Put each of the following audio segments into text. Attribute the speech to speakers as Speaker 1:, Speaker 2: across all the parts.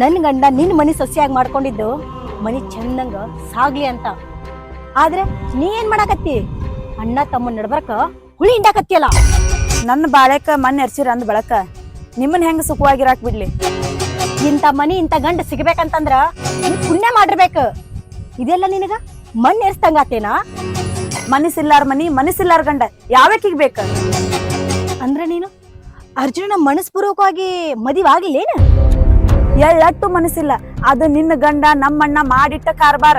Speaker 1: ನನ್ನ ಗಂಡ ನಿನ್ನ ಮನೆ ಸೊಸೆಯಾಗಿ ಮಾಡ್ಕೊಂಡಿದ್ದು ಮನೆ ಚಂದಂಗ ಸಾಗ್ಲಿ ಅಂತ. ಆದ್ರೆ ನೀ ಏನ್ ಮಾಡಾಕತ್ತಿ? ಅಣ್ಣ ತಮ್ಮ ನಡ್ಬರ್ಕ ಹುಳಿ ಹಿಂಡಾಕತ್ತಿಯಲ್ಲ?
Speaker 2: ನನ್ನ ಬಾಳೆಕ ಮಣ್ಣು ಎರ್ಸಿರ ಅಂದ್ ಬಳಕ ನಿಮ್ಮನ್ನ ಹೆಂಗ ಸುಖವಾಗಿರಾಕ್ ಬಿಡ್ಲಿ?
Speaker 1: ಇಂತ ಮನಿ ಇಂಥ ಗಂಡ ಸಿಗ್ಬೇಕಂತಂದ್ರ ನೀನ್ ಪುಣ್ಯ ಮಾಡಿರ್ಬೇಕು. ಇದೆಲ್ಲ ನಿನಗ ಮಣ್ಣು ಎರ್ಸ್ತಂಗಾತೇನಾ
Speaker 2: ಮನಸ್ಸಿಲ್ಲಾರ ಮನಿ ಮನಸ್ಸಿಲ್ಲಾರ ಗಂಡ ಯಾವಕ್ಕಿಗ್ ಬೇಕ?
Speaker 1: ಅಂದ್ರೆ ನೀನು? ಅರ್ಜುನನ ಮನಸ್ಪೂರ್ವಕವಾಗಿ ಮದುವೆ ಆಗಿಲ್ಲೇನ?
Speaker 2: ಎಳ್ಳಟ್ಟು ಮನಸ್ಸಿಲ್ಲ. ಅದು ನಿನ್ನ ಗಂಡ ನಮ್ಮಣ್ಣ ಮಾಡಿಟ್ಟ ಕಾರ್ಬಾರ.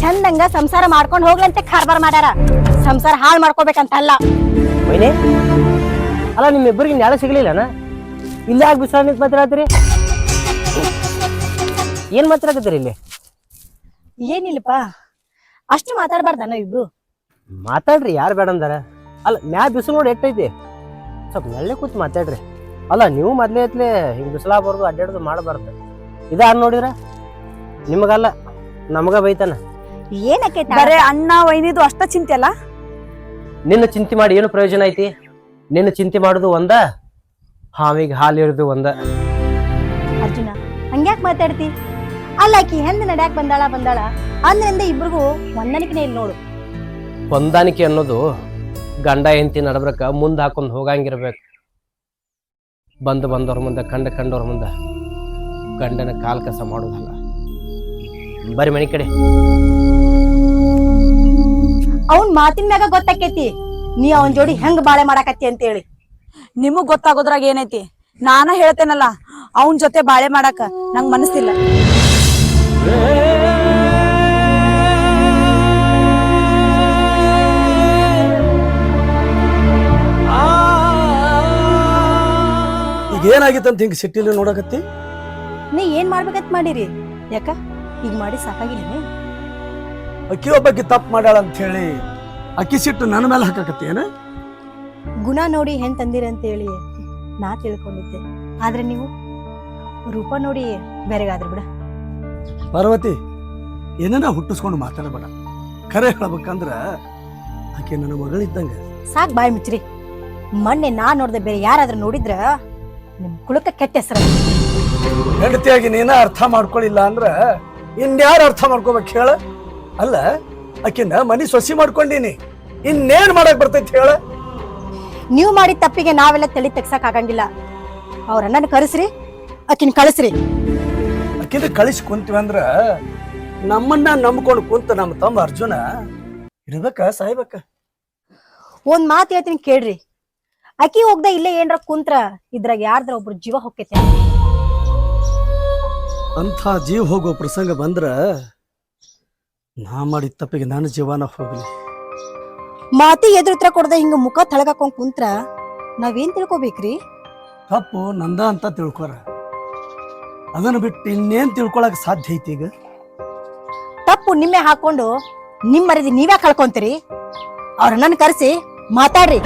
Speaker 1: ಚಂದಂಗ ಸಂಸಾರ ಮಾಡ್ಕೊಂಡು ಹೋಗ್ಲಂತೆ ಕಾರ್ಬಾರ್ ಮಾಡ್ಯಾರ. ಸಂಸಾರ ಹಾಳು ಮಾಡ್ಕೋಬೇಕಂತ ಅಲ್ಲ
Speaker 3: ಮೈನೆ ಅಲ್ಲ ನಿಮ್ಮಿಬ್ಬರಿಗೆ ಸಿಗ್ಲಿಲ್ಲ ಸಿಗ್ಲಿಲ್ಲನ? ಇಲ್ಲೇ ಆಗಿ ಬಿಸಾಡ ನಿಂತ ಮಾತಾಡತ್ತೀರಿ ಏನ್ ಮಾತಾಡಕತ್ತೀರಿ ಇಲ್ಲಿ?
Speaker 1: ಏನಿಲ್ಲಪ್ಪ. ಅಷ್ಟು ಮಾತಾಡ್ಬಾರ್ದ ಇಬ್ರು?
Speaker 3: ಮಾತಾಡ್ರಿ ಯಾರು ಬೇಡ ಅಂದಾರ? ಅಲ್ಲ ಮ್ಯಾ ಬಿಸಿಲು ನೋಡಿ ಎಟ್ಟೈತಿ. ಸ್ವಲ್ಪ ನೆಳ್ಳೆ ಕೂತು ಮಾತಾಡ್ರಿ. ಅಲ್ಲ ನೀವು ಮೊದಲೇ ಐತ್ಲೆ ಹಿಂಗೆ ಬಿಸಿಲಾಗಬಾರ್ದು ಅಡ್ಡಾಡೋದು ಮಾಡಬಾರ್ದು. ಇದಾರು ನೋಡಿದ್ರ? ನಿಮಗಲ್ಲ ನಮಗ ಬೈತಾನ.
Speaker 1: ಏನಕ್ಕೆ
Speaker 2: ಬರೇ ಅಣ್ಣ ವೈನಿದು ಅಷ್ಟ ಚಿಂತೆ ಅಲ್ಲ?
Speaker 3: ನಿನ್ನ ಚಿಂತೆ ಮಾಡಿ ಏನು ಪ್ರಯೋಜನ ಐತಿ? ನಿನ್ನ ಚಿಂತೆ ಮಾಡುದು ಒಂದ ಹಾವಿಗೆ ಹಾಲು ಇರೋದು ಒಂದ.
Speaker 1: ಅರ್ಜುನ ಹಂಗ್ಯಾಕ್ ಮಾತಾಡ್ತಿ? ಅಲ್ಲ ಆಕಿ ಹೆಂದ್ ನಡ್ಯಾಕ್ ಬಂದಾಳ ಬಂದಾಳ? ಅಂದ್ರಿಂದ ಇಬ್ರಿಗೂ ಹೊಂದಾಣಿಕೆನೇ ಇಲ್ಲ ನೋಡು.
Speaker 3: ಹೊಂದಾಣಿಕೆ ಅನ್ನೋದು ಗಂಡ ಹೆಂಡತಿ ನಡಬ್ರಕ ಮುಂದೆ ಹಾಕೊಂಡು ಹೋಗಂಗಿರ್ಬೇಕು. ಬಂದು ಬಂದವ್ರ ಮುಂದೆ ಕಂಡ ಕಂಡವ್ರ ಮುಂದೆ ಗಂಡನ ಕಾಲ್ ಕಸ ಮಾಡೋದಲ್ಲ. ಬರೀ ಮನೆ ಕಡೆ.
Speaker 1: ಅವನ್ ಮಾತಿನ ಮ್ಯಾಗ ಗೊತ್ತಾಕೇತಿ ನೀ ಅವನ್ ಜೋಡಿ ಹೆಂಗ್ ಬಾಳೆ ಮಾಡಾಕತ್ತಿ ಅಂತೇಳಿ.
Speaker 2: ನಿಮಗ್ ಗೊತ್ತಾಗೋದ್ರಾಗ ಏನೈತಿ? ನಾನ ಹೇಳ್ತೇನಲ್ಲ ಅವನ್ ಜೊತೆ ಬಾಳೆ ಮಾಡಾಕ ನಂಗ್ ಮನಸ್ಸಿಲ್ಲ.
Speaker 4: ಈಗ ಏನಾಗಿತ್ತಂತ ಹಿಂಗೆ ಸಿಟ್ಟಿಲಿ ನೋಡಕತ್ತಿ?
Speaker 1: ನೀ ಏನ್ ಮಾಡ್ಬೇಕಂತ ಮಾಡಿರಿ? ಯಾಕ? ಈಗ ಮಾಡಿ ಸಾಕಾಗಿಲ್ಲ
Speaker 4: ಅಕ್ಕಿ ಒಬ್ಬಾಕಿ ತಪ್ಪು ಮಾಡ್ಯಾಳ ಅಂತ ಹೇಳಿ ಅಕ್ಕಿ ಸಿಟ್ಟು ನನ್ನ ಮೇಲೆ ಹಾಕಕತ್ತಿ ಏನ?
Speaker 1: ಗುಣ ನೋಡಿ ಹೆಣ್ ತಂದಿರಿ ಅಂತ ಹೇಳಿ ನಾ ತಿಳ್ಕೊಂಡಿದ್ದೆ. ಆದ್ರೆ ನೀವು ರೂಪ ನೋಡಿ ಬೇರೆಗಾದ್ರ ಬಿಡ.
Speaker 4: ಪಾರ್ವತಿ ಏನನ್ನ ಹುಟ್ಟಿಸ್ಕೊಂಡು ಮಾತಾಡಬೇಡ. ಖರೆ ಹೇಳ್ಬೇಕಂದ್ರ ಆಕೆ ನನ್ನ ಮಗಳಿದ್ದಂಗ.
Speaker 1: ಸಾಕ್ ಬಾಯ್ ಮುಚ್ಚ್ರಿ. ಮೊನ್ನೆ ನಾ ನೋಡ್ದೆ ಬೇರೆ ಯಾರಾದ್ರೂ ನೋಡಿದ್ರ? ನಿಮ್ ಕುಳಕ ಕೆಟ್ಟ ಹೆಸರು
Speaker 4: ಹೆಂಡತಿಯಾಗಿ ನೀನ ಅರ್ಥ ಮಾಡ್ಕೊಳ್ಳಿಲ್ಲ ಅಂದ್ರ ಇನ್ಯಾರು ಅರ್ಥ ಮಾಡ್ಕೋಬೇಕು ಹೇಳ? ಅಲ್ಲ ಆಕಿನ ಮನಿ ಸೊಸಿ ಮಾಡ್ಕೊಂಡೀನಿ. ಇನ್ನೇನ್ ಮಾಡಕ್ ಬರ್ತೈತಿ ಹೇಳ?
Speaker 1: ನೀವು ಮಾಡಿದ ತಪ್ಪಿಗೆ ನಾವೆಲ್ಲ ತಲೆ ತೆಗ್ಸಕ್ ಆಗಂಗಿಲ್ಲ. ಅವ್ರ ಅಣ್ಣನ ಕರೆಸ್ರಿ ಆಕಿನ ಕಳಿಸ್ರಿ.
Speaker 4: ಆಕಿನ ಕಳಿಸಿ ಕುಂತೀವಿ ಅಂದ್ರ ನಮ್ಮನ್ನ ನಂಬ್ಕೊಂಡು ಕುಂತ ನಮ್ಮ ತಮ್ಮ ಅರ್ಜುನ ಇರ್ಬೇಕ ಸಾಯ್ಬೇಕ?
Speaker 1: ಒಂದ್ ಮಾತು ಹೇಳ್ತೀನಿ ಕೇಳ್ರಿ. ಅಕ್ಕಿ ಹೋಗ್ದ ಇಲ್ಲೇ ಏನ್ರ ಕುಂತ್ರ ಇದ್ರಾಗ ಯಾರ್ದ್ರ ಒಬ್ರು ಜೀವ ಹೊಕ್ಕೈತೆ?
Speaker 4: ಅಂಥ ಜೀವ ಹೋಗೋ ಪ್ರಸಂಗ ಬಂದ್ರ ನಾ ಮಾಡಿದ ತಪ್ಪಿಗೆ ನಾನು ಜೀವನ ಹೋಗ್ಲಿ.
Speaker 1: ಮಾತಿ ಎದುರು ಉತ್ತರ ಕೊಡದೆ ಹಿಂಗ ಮುಖ ತಳಗಾಕೊಂಡ್ ಕುಂತ್ರ ನಾವೇನ್ ತಿಳ್ಕೊಬೇಕ್ರಿ?
Speaker 4: ತಪ್ಪು ನಂದ ಅಂತ ತಿಳ್ಕೊರ. ಅದನ್ನ ಬಿಟ್ಟು ಇನ್ನೇನ್ ತಿಳ್ಕೊಳಕ್ ಸಾಧ್ಯ ಐತಿ ಈಗ?
Speaker 1: ತಪ್ಪು ನಿಮ್ಮೆ ಹಾಕೊಂಡು ನಿಮ್ಮ ಮರದಿ ನೀವೇ ಕಳ್ಕೊಂತೀರಿ? ಅವ್ರ ಅಣ್ಣನ ಕರೆಸಿ ಮಾತಾಡ್ರಿ.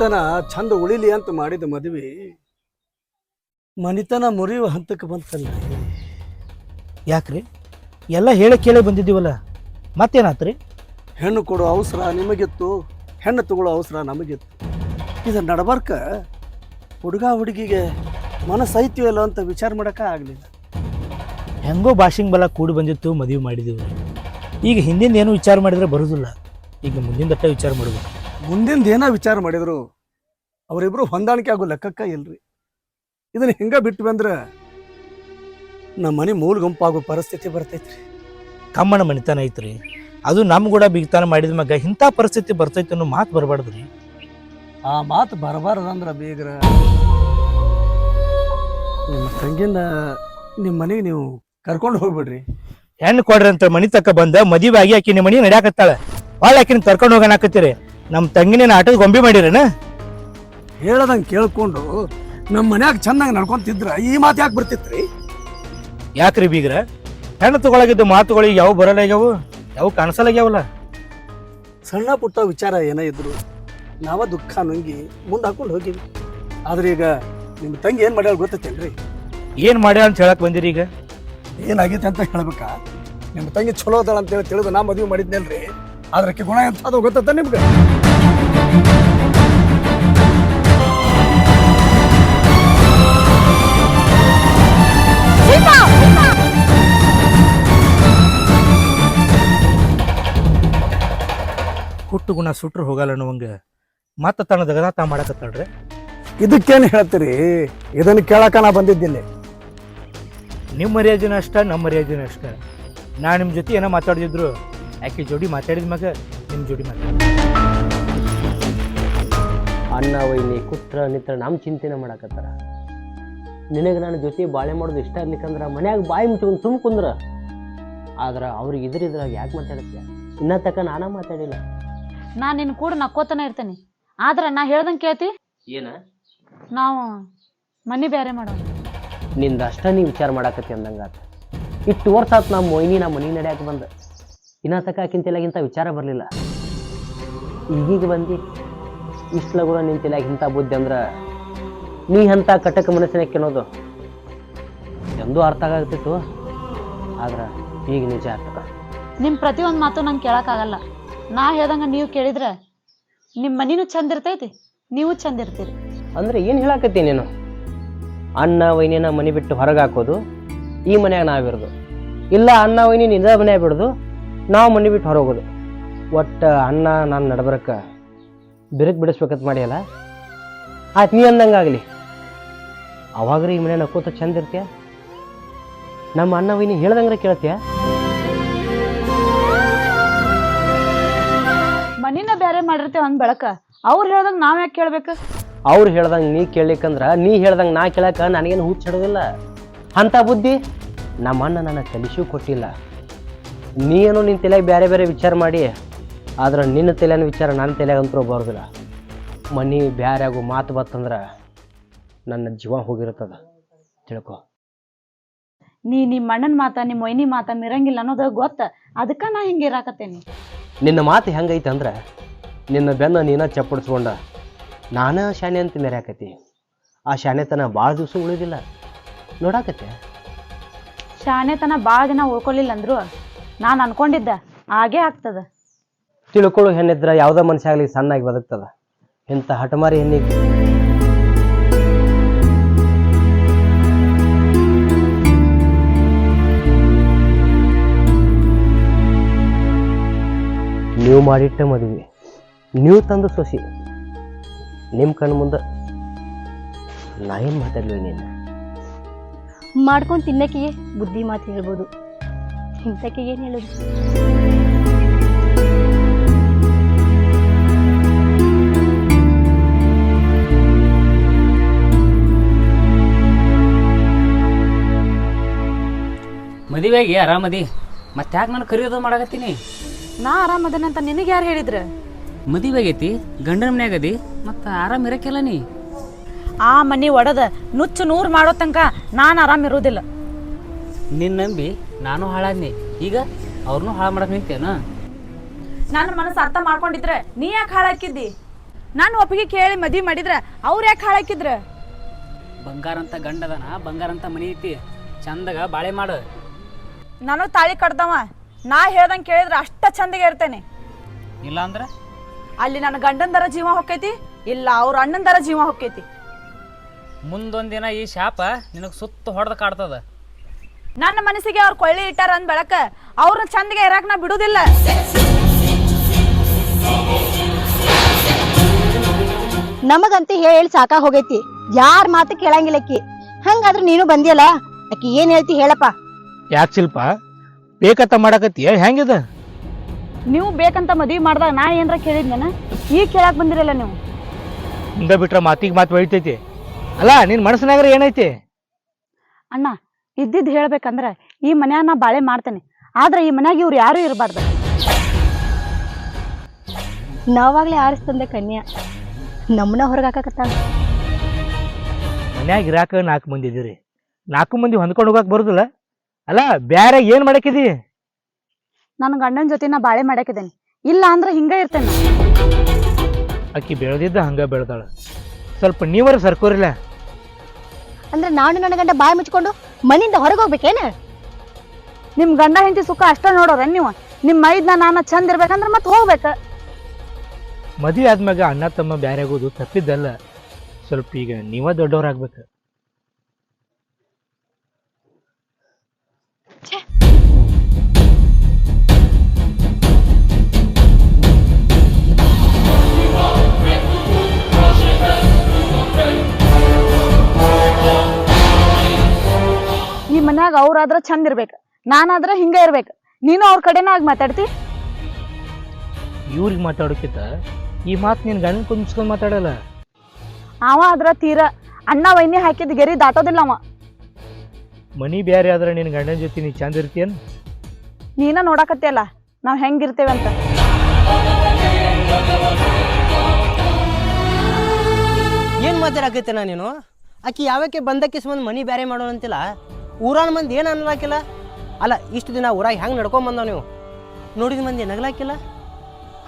Speaker 4: ಮನಿತನ ಚಂದ ಉಳಿಲಿ ಅಂತ ಮಾಡಿದ ಮದುವೆ ಮನಿತನ ಮುರಿಯುವ ಹಂತಕ್ಕೆ ಬಂತಲ್ಲ.
Speaker 5: ಯಾಕ್ರಿ? ಎಲ್ಲ ಹೇಳಿ ಕೇಳಿ ಬಂದಿದ್ದೀವಲ್ಲ ಮತ್ತೇನಾತ್ರಿ?
Speaker 4: ಹೆಣ್ಣು ಕೊಡೋ ಅವಸರ ನಿಮಗಿತ್ತು ಹೆಣ್ಣು ತಗೊಳ್ಳೋ ಅವಸರ ನಮಗಿತ್ತು. ಇದು ನಡಬರ್ಕ ಹುಡುಗ ಹುಡುಗಿಗೆ ಮನಸ್ಸೈತಿವಲ್ಲ ಅಂತ ವಿಚಾರ ಮಾಡೋಕೆ ಆಗಲಿಲ್ಲ.
Speaker 5: ಹೆಂಗೋ ಭಾಷಿಂಗ್ ಬಲ ಕೂಡಿ ಬಂದಿತ್ತು ಮದುವೆ ಮಾಡಿದೀವಿ. ಈಗ ಹಿಂದಿಂದ ಏನು ವಿಚಾರ ಮಾಡಿದ್ರೆ ಬರೋದಿಲ್ಲ. ಈಗ ಮುಂದಿನ ದಟ್ಟ ವಿಚಾರ ಮಾಡ್ಬೇಕು.
Speaker 4: ಮುಂದಿಂದ ಏನೋ ವಿಚಾರ ಮಾಡಿದ್ರು ಅವರಿಬ್ರು ಹೊಂದಾಣಿಕೆ ಆಗೋ ಲೆಕ್ಕಕ್ಕ ಇಲ್ರಿ. ಇದನ್ನ ಹಿಂಗ ಬಿಟ್ಟು ಬಂದ್ರ ನಮ್ಮ ಮನೆ ಮೂಲ ಗುಂಪಾಗೋ ಪರಿಸ್ಥಿತಿ ಬರ್ತೈತ್ರಿ.
Speaker 5: ಕಮ್ಮಣ ಮನಿತನ ಐತ್ರಿ. ಅದು ನಮ್ಮ ಕೂಡ ಬಿಗ್ತಾನ ಮಾಡಿದ ಮಗ ಇಂಥ ಪರಿಸ್ಥಿತಿ ಬರ್ತೈತೆ ಅನ್ನೋ ಮಾತು ಬರಬಾರ್ದ್ರಿ.
Speaker 4: ಆ ಮಾತು ಬರಬಾರ್ದಂದ್ರ ಬೇಗರ ನಿಮ್ಮ ತಂಗಿನ ನಿಮ್ಮ ಮನೆಗೆ ನೀವು ಕರ್ಕೊಂಡು ಹೋಗ್ಬಿಡ್ರಿ.
Speaker 5: ಹೆಣ್ಣು ಕೊಡ್ರಿ ಅಂತ ಮನಿ ತಕ್ಕ ಬಂದ ಮದುವೆ ಆಗಿ ಆಕಿ ನಿಮ್ಮ ಮನೆ ನಡ್ಯಾಕತ್ತಾಳೆ. ಭಾಳ ಆಕಿನ ಕರ್ಕೊಂಡು ಹೋಗೋಣ ಹಾಕತ್ತೀರಿ ನಮ್ಮ ತಂಗಿನ ಆಟದ ಗೊಂಬೆ ಮಾಡಿರೇನ?
Speaker 4: ಹೇಳದಂಗೆ ಕೇಳ್ಕೊಂಡು ನಮ್ಮ ಮನ್ಯಾಗ ಚೆನ್ನಾಗಿ ನಡ್ಕೊಂತಿದ್ರ ಈ ಮಾತು ಯಾಕೆ ಬರ್ತಿತ್ರಿ?
Speaker 5: ಯಾಕ್ರಿ ಬೀಗ್ರ? ಹೆಣ್ಣು ತಗೊಳಗಿದ್ದ ಮಾತುಗಳಿಗೆ ಯಾವ ಬರಲಾಗ್ಯಾವು ಯಾವ ಕಾಣಿಸಲಾಗ್ಯಾವಲ್ಲ
Speaker 4: ಸಣ್ಣ ಪುಟ್ಟ ವಿಚಾರ ಏನೇ ಇದ್ರು ನಾವ ದುಃಖ ನುಂಗಿ ಮುಂದೆ ಹಾಕೊಂಡು ಹೋಗಿವಿ. ಆದ್ರೆ ಈಗ ನಿಮ್ಮ ತಂಗಿ ಏನು ಮಾಡ್ಯಾಳ ಗೊತ್ತೈತೇನ್ರಿ?
Speaker 5: ಏನ್ ಮಾಡ್ಯ ಅಂತ ಹೇಳಕ್ ಬಂದಿರಿ ಈಗ?
Speaker 4: ಏನಾಗೈತೆ ಅಂತ ಹೇಳ್ಬೇಕಾ? ನಿಮ್ಮ ತಂಗಿ ಚಲೋ ಅದಾಳ ಅಂತೇಳಿ ತಿಳಿದು ನಾ ಮದುವೆ ಮಾಡಿದ್ನಲ್ರಿ ಆಕಿ ಗುಣ ಎಂತ? ಅದು ಗೊತ್ತೈತ ನಿಮ್ಗೆ?
Speaker 5: ಹುಟ್ಟು ಗುಣ ಸುಟ್ರು ಹೋಗಲ್ಲ ಅನ್ನುವಂಗ ಮತ್ತ ತನ್ನ ದಗದ ತಾ ಮಾಡಕತ್ತಾಳ್ರಿ?
Speaker 4: ಇದಕ್ಕೇನು ಹೇಳ್ತೀರಿ? ಇದನ್ನು ಕೇಳಕ ನಾ ಬಂದಿದ್ದೀನಿ.
Speaker 5: ನಿಮ್ಮ ಮರ್ಯಾದಿನ ಅಷ್ಟ ನಮ್ಮ ಮರ್ಯಾದಿನ ಅಷ್ಟ. ನಾ ನಿಮ್ಮ ಜೊತೆ ಏನೋ ಮಾತಾಡಿದ್ರು ಆಕೆ ಜೋಡಿ ಮಾತಾಡಿದ ಮಗ ನಿಮ್ಮ ಜೋಡಿ ಮಾತಾಡ
Speaker 3: ಅಣ್ಣ ವೈನಿ ಕುತ್ರ ನಿತ್ರ ನಮ್ಮ ಚಿಂತೆನೆ ಮಾಡಾಕತ್ತಾರ? ನಿನಗೆ ನನ್ನ ಜೊತೆ ಬಾಳೆ ಮಾಡೋದು ಇಷ್ಟ ಇರ್ಲಿಕ್ಕಂದ್ರೆ ಮನ್ಯಾಗ ಬಾಯಿ ಮುಚ್ಕೊಂಡು ಸುಮ್ ಕುಂದ್ರ. ಆದ್ರೆ ಅವ್ರಿಗೆ ಇದ್ರಿದ್ರಾಗ ಯಾಕೆ ಮಾತಾಡತ್ತೆ ಇನ್ನ ತಕ ನಾನ ಮಾತಾಡಿಲ್ಲ.
Speaker 6: ನಾ ನಿನ್ ಕೂಡ ನಕ್ಕೋತನ ಇರ್ತೇನೆ. ಆದ್ರೆ ನಾ ಹೇಳ್ದಂಗೆ ಕೇಳ್ತಿ?
Speaker 3: ಏನ?
Speaker 6: ನಾವು ಮನೆ ಬೇರೆ ಮಾಡೋಣ.
Speaker 3: ನಿಂದ ಅಷ್ಟ ನೀ ವಿಚಾರ ಮಾಡಾಕತ್ತಿ ಅಂದಂಗಾತ ಇಷ್ಟು ವರ್ಷ ಆತ್ ನಮ್ಮ ಮೊಯ್ನಿ ನಮ್ಮ ಮನೆ ನಡೆಯಾಕ ಬಂದ. ಇನ್ನ ತಲೆಗಿಂತ ವಿಚಾರ ಬರಲಿಲ್ಲ. ಈಗೀಗ ಬಂದಿ ಇಷ್ಟು ಲಗುಣ ನಿಂತಿಲ್ಲ ಇಂಥ ಬುದ್ಧಿ ಅಂದ್ರೆ ನೀ ಅಂತ ಕಟಕ ಮನಸ್ಸಿನ ಕೆನೋದು ಎಂದೂ ಅರ್ಥ ಆಗತ್ತಿತ್ತು ಆದ್ರೆ ಈಗ ನಿಜ ಆಗ್ತದ.
Speaker 6: ನಿಮ್ಮ ಪ್ರತಿಯೊಂದು ಮಾತು ನಂಗೆ ಕೇಳೋಕ್ಕಾಗಲ್ಲ. ನಾ ಹೇಳ್ದಂಗೆ ನೀವು ಕೇಳಿದ್ರೆ ನಿಮ್ಮ ಮನಿನೂ ಚಂದ ಇರ್ತೈತಿ ನೀವು ಚಂದ ಇರ್ತೀರಿ.
Speaker 3: ಅಂದ್ರೆ ಏನು ಹೇಳಾಕತ್ತಿ ನೀನು? ಅಣ್ಣ ವೈನಿನ ಮನೆ ಬಿಟ್ಟು ಹೊರಗೆ ಹಾಕೋದು ಈ ಮನ್ಯಾಗ ನಾವಿರೋದು ಇಲ್ಲ ಅಣ್ಣ ವೈನಿ ನಿಜ ಮನ್ಯಾಗ ಬಿಡೋದು ನಾವು ಮನೆ ಬಿಟ್ಟು ಹೊರಗೋದು ಒಟ್ಟು ಅಣ್ಣ ನಾನು ನಡ್ಬರಕ್ಕೆ ಬಿರುಕು ಬಿಡಿಸ್ಬೇಕಂತ ಮಾಡಿಯಲ್ಲ? ಆಯ್ತು ನೀ ಅಂದಂಗಾಗಲಿ ಅವಾಗ್ರೆ ಈ ಮನೆ ನಕ್ಕೋತ ಚಂದ ಇರ್ತೀಯ? ನಮ್ಮ ಅಣ್ಣ ವೈನಿ ಹೇಳ್ದಂಗ್ರೆ ಕೇಳ್ತೀಯ?
Speaker 6: ಮನಿನ ಬೇರೆ ಮಾಡಿರ್ತೇವೆ ಅಂದ್ ಬೆಳಕ? ಅವ್ರು ಹೇಳ್ದಂಗ ನಾವ್ ಯಾಕೆ ಕೇಳ್ಬೇಕು?
Speaker 3: ಅವ್ರು ಹೇಳ್ದಂಗೆ ನೀ ಕೇಳಲಿಕ್ಕಂದ್ರ ನೀ ಹೇಳ್ದಂಗೆ ನಾ ಕೇಳಕ್ಕೆ ನನಗೇನು ಹುಚ್ಚಿಡೋದಿಲ್ಲ ಅಂತ ಬುದ್ಧಿ ನಮ್ಮ ಅಣ್ಣ ನನಗೆ ಕಲಿಸೂ ಕೊಟ್ಟಿಲ್ಲ. ನೀನು ನಿನ್ನ ತಲೆಗೆ ಬೇರೆ ಬೇರೆ ವಿಚಾರ ಮಾಡಿ ಆದ್ರೆ ನಿನ್ನ ತಲೆನ ವಿಚಾರ ನನ್ನ ತಲೆಗೆ ಅಂತೂ ಬರೋದಿಲ್ಲ. ಮನಿ ಬೇರೆ ಆಗೋ ಮಾತು ಬತ್ತಂದ್ರೆ ನನ್ನ ಜೀವ ಹೋಗಿರ್ತದ ತಿಳ್ಕೊ.
Speaker 6: ನೀ ನಿಮ್ಮ ಅಣ್ಣನ ಮಾತ ನಿಮ್ಮ ಮೈನಿ ಮಾತ ಮಿರಂಗಿಲ್ಲ ಅನ್ನೋದು ಗೊತ್ತ. ಅದಕ್ಕ ನಾ ಹಿಂಗೆ ಇರಾಕತ್ತೇನಿ.
Speaker 3: ನಿನ್ನ ಮಾತು ಹೆಂಗೈತೆ ಅಂದ್ರೆ ನಿನ್ನ ಬೆನ್ನ ನೀನ ಚಪ್ಪಡಿಸ್ಕೊಂಡ ನಾನೇ ಶಾನೆ ಅಂತ ಮೆರ್ಯಾಕತಿ ಆ ಶಾನೆತನ ಭಾಳ ದಿವಸ ಉಳಿದಿಲ್ಲ. ನೋಡಾಕತ್ತೆ.
Speaker 6: ಶಾಣೆತನ ಭಾಳ ದಿನ ಉಳ್ಕೊಳ್ಳಿಲ್ಲ ಅಂದ್ರು. ನಾನ್ ಅನ್ಕೊಂಡಿದ್ದ ಹಾಗೆ ಆಗ್ತದ.
Speaker 3: ತಿಳ್ಕೊಳ್ಳೋ ಹೆಣ್ಣಿದ್ರ ಯಾವ್ದೋ ಮನುಷ್ಯ ಆಗ್ಲಿ ಸಣ್ಣಾಗಿ ಬದುಕ್ತದ. ಇಂಥ ಹಠಮಾರಿ ಹೆಣ್ಣಿಗೆ ನೀವು ಮಾಡಿಟ್ಟ ಮದುವೆ ನೀವು ತಂದು ಸೊಸಿ ನಿಮ್ಮ ಕಣ್ಣು ಮುಂದೆ ನಾ ಏನು ಮಾತಾಡ್ಲಿ ನೀನು
Speaker 1: ಮಾಡ್ಕೊಂಡು ತಿನ್ನಕ್ಕೆ ಬುದ್ಧಿ ಮಾತು ಹೇಳ್ಬೋದು. ಇಂಥಕ್ಕೆ ಏನು ಹೇಳೋದು
Speaker 7: ಮದುವೆಗೆ ಆರಾಮದಿ ಮತ್ತೆ ಯಾಕೆ ನಾನು ಕರಿಯೋದು ಮಾಡಕತ್ತೀನಿ?
Speaker 6: ನಾ ಆರಾಮದನಂತ ನಿನಗೆ ಯಾರು ಹೇಳಿದ್ರು?
Speaker 7: ಮದುವೆ ಆಗೈತಿ ಗಂಡನ ಮನ್ಯಾಗದಿ ಮತ್ತು ಆರಾಮ್ ಇರಕ್ಕೆಲ್ಲ ನೀ?
Speaker 2: ಆ ಮನಿ ಒಡದ ನುಚ್ಚು ನೂರು ಮಾಡೋ ತನಕ ನಾನು ಆರಾಮ್ ಇರೋದಿಲ್ಲ.
Speaker 7: ನಿನ್ನ ನಂಬಿ ನಾನು ಹಾಳಾದ್ನಿ. ಈಗ ಅವ್ರನ್ನೂ ಹಾಳು ಮಾಡಕ್ ನಿಂತೇನ?
Speaker 2: ನನ್ನ ಮನಸ್ಸು ಅರ್ಥ ಮಾಡ್ಕೊಂಡಿದ್ರೆ ನೀ ಯಾಕೆ ಹಾಳಾಕಿದ್ದಿ ನಾನು ಒಪ್ಪಿಗೆ ಕೇಳಿ ಮದ್ವಿ ಮಾಡಿದ್ರೆ ಅವ್ರು ಯಾಕೆ ಹಾಳಾಕಿದ್ರ
Speaker 7: ಬಂಗಾರ ಅಂತ ಗಂಡದನ ಬಂಗಾರ ಅಂತ ಮನಿ ಐತಿ. ಚಂದಗ ಬಾಳೆ ಮಾಡು.
Speaker 2: ನಾನು ತಾಳಿ ಕಟ್ದವ. ನಾ ಹೇಳ್ದಂಗೆ ಕೇಳಿದ್ರೆ ಅಷ್ಟ ಚಂದಗೆ ಇರ್ತೇನೆ.
Speaker 7: ಇಲ್ಲ ಅಂದ್ರೆ
Speaker 2: ಅಲ್ಲಿ ನನ್ನ ಗಂಡನ ದರ ಜೀವ ಹೊಕ್ಕೈತಿ ಇಲ್ಲ ಅವ್ರ ಅಣ್ಣನ ದರ ಜೀವ ಹೊಕ್ಕೈತಿ.
Speaker 7: ಮುಂದೊಂದಿನ ಈ ಶಾಪ ನಿನಗೆ ಸುತ್ತ ಹೊಡೆದು ಕಾಡ್ತದ.
Speaker 2: ನನ್ನ ಮನಸ್ಸಿಗೆ ಅವ್ರ ಕೊಳ್ಳಿ ಇಟ್ಟಾರ ಅಂದ್ ಬೆಳಕ ಅವ್ರನ್ನ ಚಂದಗೆ ಇರಾಕ್ ನಾ ಬಿಡುದಿಲ್ಲ.
Speaker 1: ನಮಗಂತ ಹೇಳಿ ಸಾಕಾ ಹೋಗೈತಿ. ಯಾರ ಮಾತು ಕೇಳಂಗಿಲ್ಲ ಅಕ್ಕಿ. ಹಂಗಾದ್ರೆ ನೀನು ಬಂದಿಯಲ್ಲ? ಅಕ್ಕಿ ಏನ್ ಹೇಳ್ತಿ ಹೇಳಪ್ಪ.
Speaker 5: ಯಾಕೆ ಶಿಲ್ಪ? ಬೇಕಂತ ಮಾಡಕತ್ತಿಯ ಹೆಂಗಿದ?
Speaker 6: ನೀವು ಬೇಕಂತ ಮದ್ವಿ ಮಾಡ್ದಾಗ ನಾ ಏನ್ರ ಕೇಳಿದ್ನ ಈಗ ಕೇಳಕ್ ಬಂದಿರಲ್ಲ ನೀವು.
Speaker 5: ಹಿಂಗ ಬಿಟ್ರ ಮಾತಿಗೆ ಮಾತು ಬೆಳಿತೈತಿ ಅಲ್ಲ ನಿನ್ ಮನಸ್ಸಿನಾಗ್ರ ಏನೈತಿ?
Speaker 6: ಅಣ್ಣ ಇದ್ದಿದ್ದು ಹೇಳ್ಬೇಕಂದ್ರೆ ಈ ಮನ್ಯಾಗ ನಾ ಬಾಳೆ ಮಾಡ್ತೇನೆ. ಆದ್ರೆ ಈ ಮನ್ಯಾಗ ಇವ್ರು ಯಾರು ಇರಬಾರ್ದು.
Speaker 1: ನಾವಾಗ್ಲೇ ಆರಿಸ್ತಂದೆ ಕನ್ಯಾ. ನಮ್ಮನ್ನ ಹೊರಗೆ ಹಾಕಕತ್ತಾಳ
Speaker 5: ಮನ್ಯಾಗ ಇರಾಕ ನಾಲ್ಕು ಮಂದಿ ಇದೀರಿ. ನಾಲ್ಕು ಮಂದಿ ಹೊಂದ್ಕೊಂಡು ಹೋಗಕ್ಕೆ ಬರುದಿಲ್ಲ? ಅಲ್ಲ ಬ್ಯಾರೆ ಏನು ಮಾಡಕ್ಕಿದಿ
Speaker 6: ನನ್ನ ಗಂಡನ ಜೊತೆ ನಾ ಬಾಳೆ ಮಾಡಾಕಿದ್ದೇನೆ. ಇಲ್ಲ ಅಂದ್ರೆ ಹಿಂಗ ಇರ್ತೇನೆ
Speaker 5: ಅಕ್ಕಿ ಬೆಳೆದಿದ್ದ ಹಂಗ ಬೆಳೆದಾಳ. ಸ್ವಲ್ಪ ನೀವರ ಸರ್ಕೋರಿಲ್ಲ
Speaker 1: ಅಂದ್ರೆ ನಾನು ನನ್ನ ಗಂಡ ಬಾಯಿ ಮುಚ್ಕೊಂಡು ಮನಿಯಿಂದ ಹೊರಗೆ ಹೋಗ್ಬೇಕೇನ
Speaker 6: ನಿಮ್ ಗಂಡ ಹೆಂಡತಿ ಸುಖ ಅಷ್ಟ ನೋಡೋರ ನೀವು? ನಿಮ್ಮ ಮೈದ್ನ ನಾನು ಚಂದ ಇರ್ಬೇಕಂದ್ರ ಮತ್ತೆ ಹೋಗ್ಬೇಕ.
Speaker 5: ಮದುವೆ ಆದ್ಮ್ಯಾಗ ಅಣ್ಣ ತಮ್ಮ ಬ್ಯಾರೆ ಆಗೋದು ತಪ್ಪಿದ್ದಲ್ಲ. ಸ್ವಲ್ಪ ಈಗ ನೀವ ದೊಡ್ಡವ್ರಾಗ್ಬೇಕು.
Speaker 6: ಮನ್ಯಾಗ ಅವ್ರಾದ್ರ ಚಂದ ಇರ್ಬೇಕು. ನಾನಾದ್ರ ಹಿಂಗ ಇರ್ಬೇಕು. ನೀನು ಅವ್ರ ಕಡೆನ ಆಗಿ ಮಾತಾಡ್ತಿ?
Speaker 5: ಇವ್ರಿಗೆ ಮಾತಾಡೋಕ್ಕಿಂತ ಈ ಮಾತು ನಿನ್ನ ಗಂಡನ ಕುಂದ್ಸ್ಕೊಂಡು ಮಾತಾಡಲ್ಲ?
Speaker 6: ಅವ ಆದ್ರ ತೀರ ಅಣ್ಣ ವೈನಿ ಹಾಕಿದ್ ಗೆರಿ ದಾಟೋದಿಲ್ಲ ಅವ.
Speaker 5: ಮನಿ ಬ್ಯಾರೆ ಆದ್ರೆ ನಿನ್ನ ಗಂಡನ ಜೊತೆ ನೀ ಚಂದ ಇರ್ತೀಯನ್?
Speaker 6: ನೀನ ನೋಡಾಕತ್ತಿಯಲ್ಲ ನಾವ್ ಹೆಂಗಿರ್ತೇವೆ ಅಂತ.
Speaker 3: ಏನು ಮಾತಾಡಕತ್ತೆ ನೀನು? ಆಕಿ ಯಾವಕ್ಕೆ ಬಂದಕ್ಕೆ ಸುಮ್ಮನೆ ಮನಿ ಬ್ಯಾರೆ ಮಾಡೋಣ ಅಂತಿಲ್ಲ ಊರಾನ ಮಂದಿ ಏನು ಅನ್ನಲಾಕಿಲ್ಲ ಅಲ್ಲ ಇಷ್ಟು ದಿನ ಊರಾಗ ಹೆಂಗೆ ನಡ್ಕೊಂಬಂದವ ನೀವು? ನೋಡಿದ ಮಂದಿ ನಗಲಾಕಿಲ್ಲ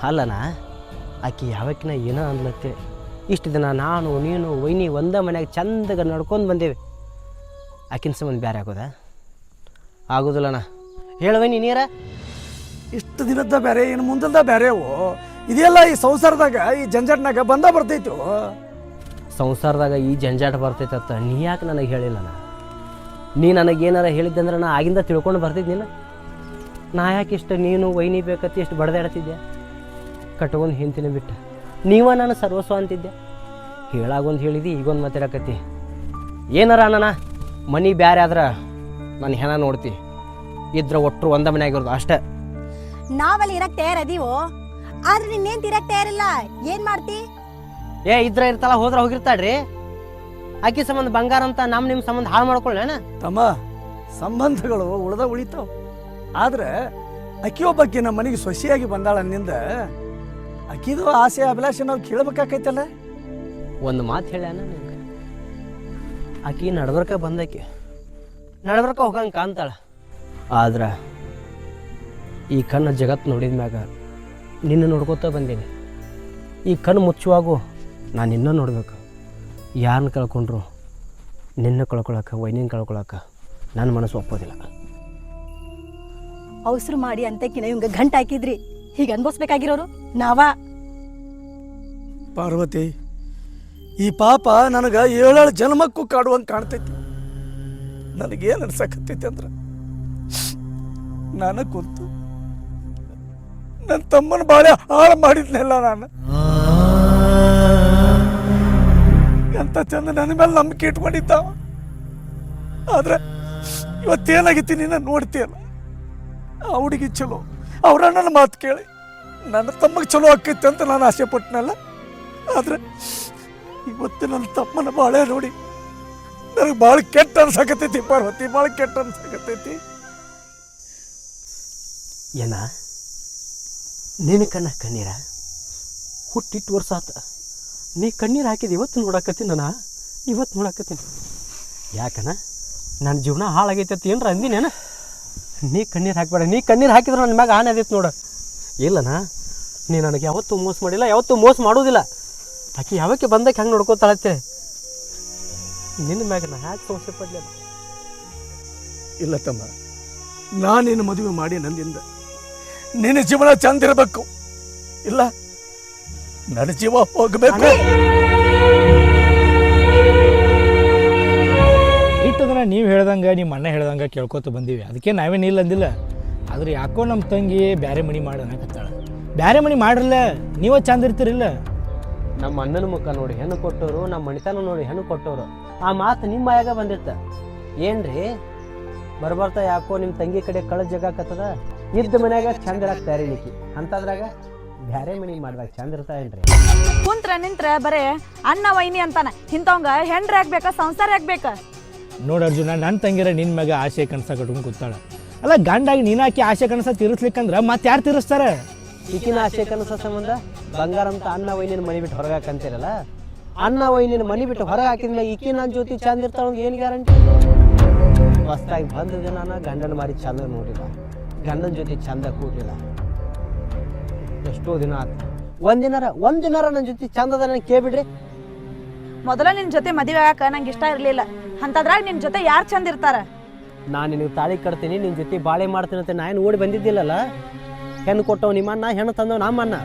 Speaker 3: ಅಲ್ಲನ ಆಕೆ ಯಾವಕ್ಕಿನ ಏನೋ ಅನ್ಲತ್ತೆ. ಇಷ್ಟು ದಿನ ನಾನು ನೀನು ವೈನಿ ಒಂದೇ ಮನೆಯಾಗ ಚಂದಾಗ ನಡ್ಕೊಂಡು ಬಂದೇವೆ. ಆಕಿನ ಸಂಬಂಧ ಬೇರೆ ಆಗೋದ? ಆಗೋದಿಲ್ಲಣ್ಣ ಹೇಳುವೈನಿ ನೀರ?
Speaker 4: ಇಷ್ಟು ದಿನದ ಬೇರೆ ಇನ್ನು ಮುಂದಲ್ದ ಬೇರೆವು ಇದೆಲ್ಲ ಈ ಸಂಸಾರದಾಗ ಈ ಜಂಜಾಟ್ನಾಗ ಬಂದ ಬರ್ತೈತು.
Speaker 3: ಸಂಸಾರದಾಗ ಈ ಜಂಜಾಟ ಬರ್ತೈತತ್ತ ನೀ ಯಾಕೆ ನನಗೆ ಹೇಳಿಲ್ಲ ನಾ ನನಗೇನಾರ ಹೇಳಿದ್ದಂದ್ರೆ ನಾ ಆಗಿಂದ ತಿಳ್ಕೊಂಡು ಬರ್ತಿದ್ದೀನಿ ನಾ ಯಾಕೆ ಇಷ್ಟು ನೀನು ವೈನಿ ಬೇಕತ್ತಿ ಎಷ್ಟು ಬಡ್ದಾಡ್ತಿದ್ದೆ ಕಟ್ಕೊಂಡು ಹಿಂತಿನ ಬಿಟ್ಟ. ನೀವ ನಾನು ಸರ್ವಸ್ವ ಅಂತಿದ್ದೆ ಹೇಳಾಗೊಂದು ಹೇಳಿದಿ ಈಗೊಂದು ಮಾತಾಡಕತ್ತಿ. ಏನಾರ ಅಣ್ಣ ಮನಿ ಬ್ಯಾರೆ ಆದ್ರೆ ನಾನು ಹೆಣ ನೋಡ್ತಿ. ಇದ್ರ ಒಟ್ಟರು ಒಂದ ಆಗಿರೋದು ಅಷ್ಟೇ.
Speaker 1: ನಾವಲ್ಲಿ ಇರಕ್ ತಯಾರದೀವೋ? ಆದ್ರೆ ನಿನ್ನೇನ್ ತಿರಕ್ ತಯಾರಿಲ್ಲ? ಏನ್ ಮಾಡ್ತಿ?
Speaker 3: ಏ ಇದ್ರ ಇರ್ತಲ್ಲ ಹೋದ್ರ ಹೋಗಿರ್ತಾಳ್ರಿ. ಆಕಿ ಸಂಬಂಧ ಬಂಗಾರ ಅಂತ ನಮ್ ನಿಮ್ ಸಂಬಂಧ ಹಾಳು ಮಾಡ್ಕೊಳ್ಳೇನ?
Speaker 4: ತಮ್ಮ ಸಂಬಂಧಗಳು ಉಳ್ದ ಉಳಿತಾವ. ಆದ್ರೆ ಅಕ್ಕಿಯೊಬ್ಬಕ್ಕೆ ನಮ್ಮ ಮನೆಗೆ ಸೊಸಿಯಾಗಿ ಬಂದಾಳ ನಿಂದ ಅಕ್ಕಿದು ಆಸೆ ಅಭಿಲಾಷೆ ನಾವು ಕೇಳ್ಬೇಕಾಕೈತಲ್ಲ?
Speaker 3: ಒಂದು ಮಾತು ಹೇಳ್ಯಾನ ನಿಮ್ಗೆ ಆಕಿ ನಡ್ಬರ್ಕ ಬಂದಾಕಿ ನಡ್ಬರ್ಕ ಹೋಗಂಗೆ ಕಾಣ್ತಾಳ. ಆದ್ರೆ ಈ ಕಣ್ಣು ಜಗತ್ತು ನೋಡಿದ ಮ್ಯಾಗ ನಿನ್ನ ನೋಡ್ಕೋತ ಬಂದೀನಿ. ಈ ಕಣ್ಣು ಮುಚ್ಚುವಾಗೂ ನಾನು ನಿನ್ನ ನೋಡ್ಬೇಕು. ಯಾರನ್ನ ಕಳ್ಕೊಂಡ್ರು? ನಿನ್ನ ಕಳ್ಕೊಳಕ್ಕೆ ವೈನಿನ ಕಳ್ಕೊಳಕ್ಕೆ ನನ್ನ ಮನಸ್ಸು ಒಪ್ಪೋದಿಲ್ಲ.
Speaker 1: ಅವಸರು ಮಾಡಿ ಅಂತಕಿನ ಇವಂಗ ಗಂಟ ಹಾಕಿದ್ರಿ. ಹೀಗೆ ಅನ್ಭವಿಸ್ಬೇಕಾಗಿರೋರು? ನಾವಾ?
Speaker 4: ಪಾರ್ವತಿ ಈ ಪಾಪ ನನಗೆ ಏಳೇಳು ಜನ್ಮಕ್ಕೂ ಕಾಡುವಂಗೆ ಕಾಣ್ತೈತಿ. ನನಗೇನು ಅನ್ಸಕತ್ತೈತಿ ಅಂದ್ರೆ ನಾನು ಕೂತು ನನ್ನ ತಮ್ಮನ ಬಾಳೆ ಹಾಳು ಮಾಡಿದ್ನೆಲ್ಲ ನಾನು. ಎಂತ ಅಂತ ನನ್ನ ಮೇಲೆ ನಂಬಿಕೆ ಇಟ್ಕೊಂಡಿದ್ದ. ಆದ್ರೆ ಇವತ್ತೇನಾಗಿತ್ತು ನೀನು ನೋಡ್ತೀಯಲ್ಲ ಆ ಹುಡುಗಿ ಚಲೋ. ಅವ್ರ ನನ್ನ ಮಾತು ಕೇಳಿ. ನನ್ನ ತಮ್ಮಗೆ ಚಲೋ ಆಕೈತೆ ಅಂತ ನಾನು ಆಸೆ ಪಟ್ಟನಲ್ಲ ಆದ್ರೆ ಇವತ್ತು ನನ್ನ ತಮ್ಮನ ಬಾಳೆ ನೋಡಿ ನನಗೆ ಭಾಳ ಕೆಟ್ಟ ಅನ್ಸಕತ್ತೈತಿ, ಪಾರ್ವತಿ. ಭಾಳ ಕೆಟ್ಟ ಅನ್ಸಕತ್ತೈತಿ.
Speaker 3: ಏನ? ನಿನ ಕಣ್ಣ ಕಣ್ಣೀರ? ಹುಟ್ಟಿಟ್ಟು ವರ್ಷ ಆತ. ನೀ ಕಣ್ಣೀರು ಹಾಕಿದ ಇವತ್ತು ನೋಡಕತ್ತೀನಿ ನಾನು? ಇವತ್ತು ನೋಡಾಕತ್ತೀನಿ. ಯಾಕನ? ನನ್ನ ಜೀವನ ಹಾಳಾಗೈತೆ ಅಂತ ಏನ್ರ ಅಂದಿನೇನ? ನೀ ಕಣ್ಣೀರು ಹಾಕ್ಬೇಡ, ನೀ ಕಣ್ಣೀರು ಹಾಕಿದ್ರೆ ನನ್ನ ಮ್ಯಾಗ ಆನೆ ಅದೈತೆ ನೋಡು. ಇಲ್ಲನ? ನೀ ನನಗೆ ಯಾವತ್ತೂ ಮೋಸ ಮಾಡಿಲ್ಲ, ಯಾವತ್ತೂ ಮೋಸ ಮಾಡೋದಿಲ್ಲ. ಆಕೆ ಯಾವಕ್ಕೆ ಬಂದಕ್ಕೆ ಹಂಗೆ ನೋಡ್ಕೋತಾಳತ್ತೆ? ನಿನ್ನ ಮ್ಯಾಗ ನಾ ಯಾಕೆ ಸಮಸ್ಯೆ ಪಡ್ಲಿಲ್ಲ
Speaker 4: ಇಲ್ಲ ತಮ್ಮ, ನಾನು ನಿನ್ನ ಮದುವೆ ಮಾಡಿ ನಂದಿಂದ. ನಿನ್ನ ಜೀವನ ಚಂದ ಇರಬೇಕು. ಇಲ್ಲ ನನ್ನ ಜೀವ ಹೋಗಬೇಕು.
Speaker 5: ಇಟ್ಟದನ್ನ ನೀವು ಹೇಳ್ದಂಗೆ ನಿಮ್ಮ ಅಣ್ಣ ಹೇಳ್ದಂಗೆ ಕೇಳ್ಕೊತ ಬಂದೀವಿ. ಅದಕ್ಕೆ ನಾವೇನಿಲ್ಲ ಅಂದಿಲ್ಲ. ಆದ್ರೆ ಯಾಕೋ ನಮ್ಮ ತಂಗಿ ಬ್ಯಾರೆ ಮಣಿ ಮಾಡಿ ಅನ್ನಕತ್ತಾಳ. ಬ್ಯಾರೆ ಮಣಿ ಮಾಡ್ರಲ್ಲ ನೀವ ಚಂದ ಇರ್ತೀರಿಲ್ಲ.
Speaker 3: ನಮ್ಮ ಅಣ್ಣನ ಮುಖ ನೋಡಿ ಹೆಣ್ಣು ಕೊಟ್ಟವರು ನಮ್ಮ ಮಣಿತನ ನೋಡಿ ಹೆಣ್ಣು ಕೊಟ್ಟವರು. ಆ ಮಾತು ನಿಮ್ಮ ಆಯಾಗ ಬಂದಿತ್ತ. ಏನ್ರಿ? ಬರ್ಬರ್ತಾ ಯಾಕೋ ನಿಮ್ಮ ತಂಗಿ ಕಡೆ ಕಳ ಜಗಾಕತ್ತದ ಇದ್ದ ಮನ್ಯಾಗ ಚಂದ ಇರಾಕ್ ತಯಾರಿ ನಿಕ್ಕಿ ಅಂತದ್ರಾಗ ಬ್ಯಾರೆ ಮನಿ ಮಾಡ್ದಾಗ ಚಂದ ಇರ್ತಾ ಏನ್ರಿ?
Speaker 2: ಕುಂತ್ರ ನಿಂತ್ರ ಬರೇ ಅಣ್ಣ ವೈನಿ ಅಂತಾನ. ಇಂಥವಂಗ ಹೆಂಡ್ರ ಆಗ್ಬೇಕ ಸಂಸಾರ ಆಗ್ಬೇಕ?
Speaker 5: ನೋಡು ಅರ್ಜುನ ನನ್ನ ತಂಗಿರ ನಿನ್ನ ಮಗ ಆಸೆ ಕನಸ ಕಟ್ಕೊಂಡು ಕೂತಾಳ. ಅಲ್ಲ ಗಂಡಾಗಿ ನೀನಾಕಿ ಆಸೆ ಕನಸ ತೀರಿಸ್ಲಿಕ್ಕಂದ್ರ ಮತ್ತೆ ಯಾರು ತೀರಿಸ್ತಾರ?
Speaker 3: ಈಕಿನ ಆಸೆ ಕನಸ ಸಂಬಂಧ ಬಂಗಾರ ಅಂತ ಅನ್ನ ವೈನಿನ ಮನಿ ಬಿಟ್ಟು ಹೊರಗಾಕಂತೀರಲ್ಲ ಅನ್ನ ವೈನಿನ ಮನಿ ಬಿಟ್ಟು ಹೊರಗೆ ಹಾಕಿದ್ಮೇಲೆ ಈಕಿ ನನ್ನ ಜೊತೆ ಚಂದ ಇರ್ತಾಳ ಏನು ಗ್ಯಾರಂಟಿ? ಹೊಸ್ದಾಗಿ ಬಂದ ದಿನ ನಾನು ಗಂಡನ ಮಾರಿ ಚಂದ ನೋಡಿಲ್ಲ. ಗಂಡನ ಜೊತೆ ಚಂದ ಕೂಡಲಿಲ್ಲ. ಎಷ್ಟೋ ದಿನ ಆತ. ಒಂದಿನಾರ ಒಂದಿನಾರ ನನ್ನ ಜೊತೆ ಚಂದದ ನನಗೆ ಕೇಳ್ಬಿಡ್ರಿ.
Speaker 2: ಮೊದಲ ನಿನ್ ಜೊತೆ ಮದುವೆ ಆಗಾಕ ನಂಗೆ ಇಷ್ಟ ಇರ್ಲಿಲ್ಲ. ಅಂತದ್ರಾಗ ನಿನ್ ಜೊತೆ ಯಾರು ಚಂದ ಇರ್ತಾರ?
Speaker 3: ನಾನು ನಿನಗೆ ತಾಳಿ ಕಟ್ತೀನಿ ನಿನ್ನ ಜೊತೆ ಬಾಳೆ ಮಾಡ್ತೀನಿ ಅಂತ ನಾನು ಓಡಿ ಬಂದಿದ್ದಿಲ್ಲಲ್ಲ? ಹೆಣ್ಣು ಕೊಟ್ಟವ್ ನಿಮ್ಮ ಅಣ್ಣ ಹೆಣ್ಣು ತಂದವ್ ನಮ್ಮ ಅಣ್ಣ.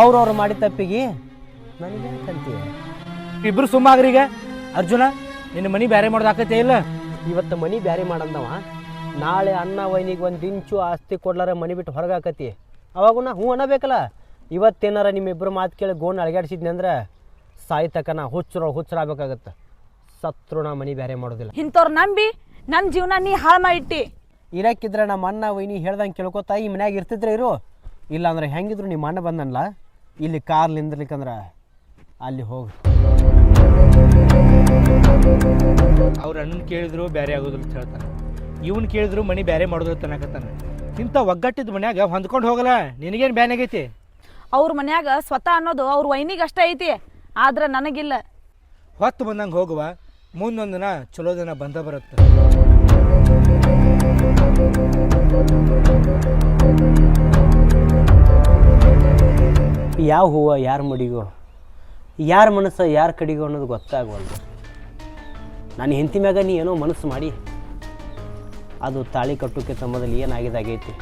Speaker 3: ಅವ್ರವ್ರು ಮಾಡಿದ ತಪ್ಪಿಗೆ ನನಗೆ ಯಾಕಂತೀಯ
Speaker 5: ಇಬ್ರು ಸುಮ್ಮಾಗ್ರಿ ಈಗ. ಅರ್ಜುನ ನಿನ್ನ ಮನಿ ಬ್ಯಾರೆ ಮಾಡೋದು ಆಕತ್ತೆ ಇಲ್ಲ?
Speaker 3: ಇವತ್ತು ಮನಿ ಬ್ಯಾರೆ ಮಾಡಂದವ. ನಾಳೆ ಅನ್ನ ವೈನಿಗೆ ಒಂದು ಇಂಚು ಆಸ್ತಿ ಕೊಡ್ಲಾರ ಮನಿ ಬಿಟ್ಟು ಹೊರಗೆ ಹಾಕತಿ ಅವಾಗ ನಾ ಹ್ಞೂ ಅನ್ನಬೇಕಲ್ಲ? ಇವತ್ತೇನಾರ ನಿಮ್ಮಿಬ್ಬರು ಮಾತು ಕೇಳಿ ಗೋಣ್ ಅಳಗಾಡಿಸಿದ್ನಿ ಅಂದ್ರೆ ಸಾಯ್ತಕ ನಾ ಹುಚ್ಚರ ಹುಚ್ಚರಾಗಬೇಕಾಗತ್ತೆ. ಸತ್ರು ನಾ ಮನಿ ಬೇರೆ ಮಾಡೋದಿಲ್ಲ.
Speaker 2: ಇಂಥವ್ರು ನಂಬಿ ನನ್ನ ಜೀವನ ನೀ ಹಾಳು ಮಾಡಿಟ್ಟಿ.
Speaker 3: ಇರಕ್ಕಿದ್ರೆ ನಮ್ಮ ಅಣ್ಣ ವೈನಿ ಹೇಳ್ದಂಗೆ ಕೇಳ್ಕೊತಾ ಈ ಮನ್ಯಾಗ ಇರ್ತಿದ್ರೆ ಇರು. ಇಲ್ಲಾಂದ್ರೆ ಹೆಂಗಿದ್ರು ನಿಮ್ಮ ಅಣ್ಣ ಬಂದನಲ್ಲ ಇಲ್ಲಿ ಕಾರ್ ನಿಂದಿರ್ಲಿಕ್ಕಂದ್ರೆ ಅಲ್ಲಿ ಹೋಗಿ.
Speaker 5: ಅವ್ರ ಅಣ್ಣನ ಕೇಳಿದ್ರು ಬೇರೆ ಆಗೋದಿಲ್ಲ ಅಂತ ಹೇಳ್ತಾನೆ. ಇವನು ಕೇಳಿದ್ರು ಮನಿ ಬೇರೆ ಮಾಡೋದಿಲ್ಲ ತನಕತ್ತಾನೆ ಇಂಥ ಒಗ್ಗಟ್ಟಿದ ಮನ್ಯಾಗ ಹೊಂದ್ಕೊಂಡು ಹೋಗಲ್ಲ. ನಿನಗೇನು ಬ್ಯಾನ್ ಆಗೈತಿ?
Speaker 2: ಅವ್ರ ಮನ್ಯಾಗ ಸ್ವತಃ ಅನ್ನೋದು ಅವ್ರ ವೈನಿಗೆ ಅಷ್ಟ ಐತಿ. ಆದ್ರೆ ನನಗಿಲ್ಲ.
Speaker 5: ಹೊತ್ತು ಬಂದಂಗೆ ಹೋಗುವ ಮುಂದೊಂದು ದಿನ ಚಲೋ ದಿನ ಬಂದ ಬರುತ್ತೆ.
Speaker 3: ಯಾವ ಹೂವು ಯಾರ ಮಡಿಗೋ ಯಾರ ಮನಸ್ಸು ಯಾರ ಕಡಿಗೋ ಅನ್ನೋದು ಗೊತ್ತಾಗವಲ್ದು ನಾನು ಹೆಂತಿ ಮ್ಯಾಗ ನೀ ಏನೋ ಮನಸ್ಸು ಮಾಡಿ ಅದು ತಾಳಿ ಕಟ್ಟೋಕ್ಕೆ ಸಂಬಂಧದಲ್ಲಿ ಏನಾಗಿದೆ ಆಗೈತಿ?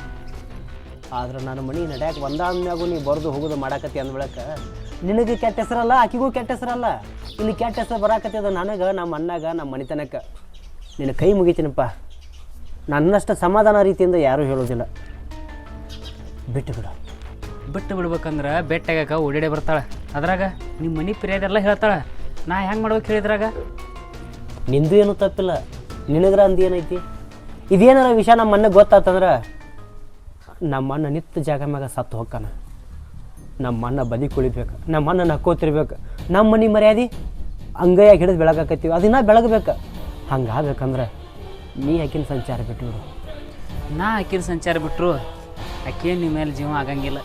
Speaker 3: ಆದ್ರೆ ನಾನು ಮನೆ ಒಂದಾದ ಒಂದಾದ್ಮ್ಯಾಗೂ ನೀ ಬರೆದು ಹೋಗೋದು ಮಾಡಾಕತ್ತಿ ಅಂದ್ಬಳಕ ನಿನಗೆ ಕೆಟ್ಟ ಹೆಸರಲ್ಲ ಆಕಿಗೂ ಕೆಟ್ಟ ಹೆಸರಲ್ಲ. ಇಲ್ಲಿ ಕೆಟ್ಟ ಹೆಸರು ಬರಾಕತ್ತದ ನನಗೆ ನಮ್ಮ ಅಣ್ಣಾಗ ನಮ್ಮ ಮನಿತನಕ್ಕೆ. ನಿನ್ನ ಕೈ ಮುಗಿತೀನಪ್ಪ. ನನ್ನಷ್ಟು ಸಮಾಧಾನ ರೀತಿಯಿಂದ ಯಾರೂ ಹೇಳೋದಿಲ್ಲ. ಬಿಟ್ಟು ಬಿಡು.
Speaker 7: ಬಿಟ್ಟು ಬಿಡ್ಬೇಕಂದ್ರೆ ಬೆಟ್ಟಾಗ ಓಡಾಡಿ ಬರ್ತಾಳೆ. ಅದ್ರಾಗ ನಿಮ್ಮ ಮನೆ ಪಿರಿಯದೆಲ್ಲ ಹೇಳ್ತಾಳೆ. ನಾ ಹೆಂಗೆ ಮಾಡ್ಬೇಕು ಹೇಳಿದ್ರಾಗ?
Speaker 3: ನಿಂದು ಏನೂ ತಪ್ಪಿಲ್ಲ. ನಿನಗ್ರ ಅಂದ ಏನೈತಿ? ಇದೇನಾರ ವಿಷಯ ನಮ್ಮ ಅಣ್ಣ ಗೊತ್ತಾತಂದ್ರೆ ನಮ್ಮ ಅಣ್ಣ ನಿತ್ತ ಜಾಗ ಮ್ಯಾಗ ಸತ್ತು ಹೋಗ್ತಾನೆ. ನಮ್ಮ ಅಣ್ಣ ಬದಿ ಕುಳಿಬೇಕು ನಮ್ಮ ಅಣ್ಣ ನಕ್ಕೋತಿರ್ಬೇಕು ನಮ್ಮ ಮನೆ ಮರ್ಯಾದೆ ಅಂಗೈಯಾಗಿ ಹಿಡಿದು ಬೆಳಗಾಕತ್ತೀವಿ ಅದನ್ನ ಬೆಳಗಬೇಕು. ಹಂಗಾಗಬೇಕಂದ್ರೆ ನೀ ಆಕಿನ ಸಂಚಾರ ಬಿಟ್ಟು
Speaker 7: ನಾ ಆಕಿನ ಸಂಚಾರ ಬಿಟ್ಟರು ಆಕೆ ನಿಮ್ಮ ಮೇಲೆ ಜೀವ ಆಗಂಗಿಲ್ಲ.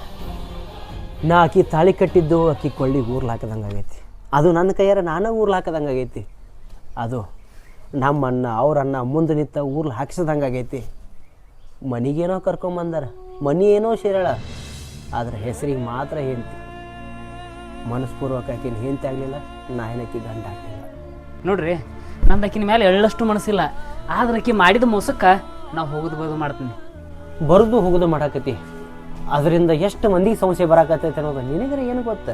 Speaker 3: ನಾ ಆಕಿ ತಾಳಿ ಕಟ್ಟಿದ್ದು ಆಕಿ ಕೊಳ್ಳಿಗೆ ಊರ್ಲು ಹಾಕದಂಗೆ ಆಗೈತಿ ಅದು ನನ್ನ ಕೈಯಾರ ನಾನೇ ಊರ್ಲು ಹಾಕದಂಗೆ ಆಗೈತಿ ಅದು ನಮ್ಮ ಅವ್ರನ್ನ ಮುಂದೆ ನಿಂತ ಊರ್ಲಿ ಹಾಕ್ಸದಂಗೆ ಆಗೈತಿ ಮನಿಗೇನೋ ಕರ್ಕೊಂಬಂದಾರ ಮನಿ ಏನೋ ಶಿರಳ ಆದ್ರೆ ಹೆಸರಿಗೆ ಮಾತ್ರ ಹೆಂಡ್ತಿ. ಮನಸ್ಪೂರ್ವಕ ಆಕಿನ ಹೆಂಡ್ತಿ ಆಗಲಿಲ್ಲ ನಾ ಏನಕ್ಕಿ ಗಂಡ ಆಗ್ತಿಲ್ಲ
Speaker 7: ನೋಡ್ರಿ ನಂದು ಆಕಿನ ಮೇಲೆ ಎಳ್ಳಷ್ಟು ಮನಸ್ಸಿಲ್ಲ ಆದ್ರೆ ಆಕಿ ಮಾಡಿದ ಮೋಸಕ್ಕೆ ನಾವು ಹೋಗುದು ಬರೋದು ಮಾಡ್ತೀನಿ.
Speaker 3: ಬರ್ದು ಹೋಗುದು ಮಾಡಾಕತಿ ಅದರಿಂದ ಎಷ್ಟು ಮಂದಿಗೆ ಸಮಸ್ಯೆ ಬರಾಕತ್ತೈತೆ ಅನ್ನೋದು ನಿನಗರ ಏನು ಗೊತ್ತ?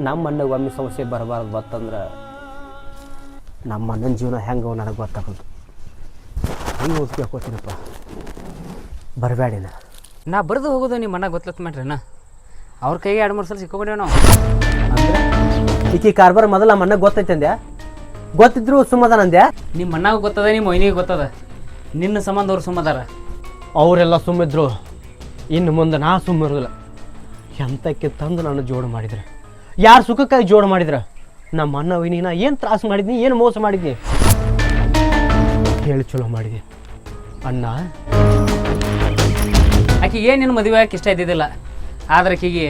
Speaker 3: ನಮ್ಮ ಅಣ್ಣಗೆ ಒಮ್ಮೆ ಸಮಸ್ಯೆ ಬರಬಾರ್ದು ಬತ್ತಂದ್ರೆ ನಮ್ಮ ಅಣ್ಣನ ಜೀವನ ಹೆಂಗೆ ನನಗೆ ಗೊತ್ತಾಗೋದು. ಹೆಂಗೆ ಓದ್ಕೋತೀನಪ್ಪ ಬರಬೇಡ
Speaker 7: ನಾ. ಬರೆದು ಹೋಗೋದು ನಿಮ್ಮ ಅಣ್ಣ ಗೊತ್ತಲತ್ ಮಾಡ್ರಿ ಅಣ್ಣ ಅವ್ರ ಕೈಗೆ ಎರಡು ಮೂರು ಸಲ ಸಿಕ್ಕೊಂಡೇವ್ ನಾವು
Speaker 3: ಅಂದ್ರೆ? ಈಕಿ ಕಾರ್ಬಾರ್ ಮೊದಲು ನಮ್ಮ ಅಣ್ಣಗೆ ಗೊತ್ತೈತೆ ಅಂದ್ಯಾ? ಗೊತ್ತಿದ್ರು ಸುಮ್ಮದಾನ ಅಂದ್ಯಾ?
Speaker 7: ನಿಮ್ಮ ಅಣ್ಣಗೂ ಗೊತ್ತದ ನಿಮ್ಮ ಮೊಯ್ನಿಗೆ ಗೊತ್ತದ. ನಿನ್ನ ಸಂಬಂಧ ಅವ್ರು ಸುಮ್ಮದಾರ
Speaker 3: ಅವರೆಲ್ಲ ಸುಮ್ಮಿದ್ರು. ಇನ್ನು ಮುಂದೆ ನಾ ಸುಮ್ಮಿರೋದಿಲ್ಲ. ಎಂತಕ್ಕೆ ತಂದು ನಾನು ಜೋಡು ಮಾಡಿದ್ರೆ? ಯಾರು ಸುಖಕ್ಕಾಗಿ ಜೋಡು ಮಾಡಿದ್ರ? ನಮ್ಮ ಅಣ್ಣ ವಿನಿ ನಾ ಏನು ತ್ರಾಸು ಮಾಡಿದ್ನಿ ಏನು ಮೋಸ ಮಾಡಿದ್ನಿ? ಹೇಳಿ ಚಲೋ ಮಾಡಿದೆ. ಅಣ್ಣ?
Speaker 7: ಆಕೆ ಏನು ನಿನ್ನ ಮದುವೆ ಆಗಕ್ಕೆ ಇಷ್ಟ ಇದ್ದಿದ್ದಿಲ್ಲ. ಆದ್ರೆ ಆಕೆಗೆ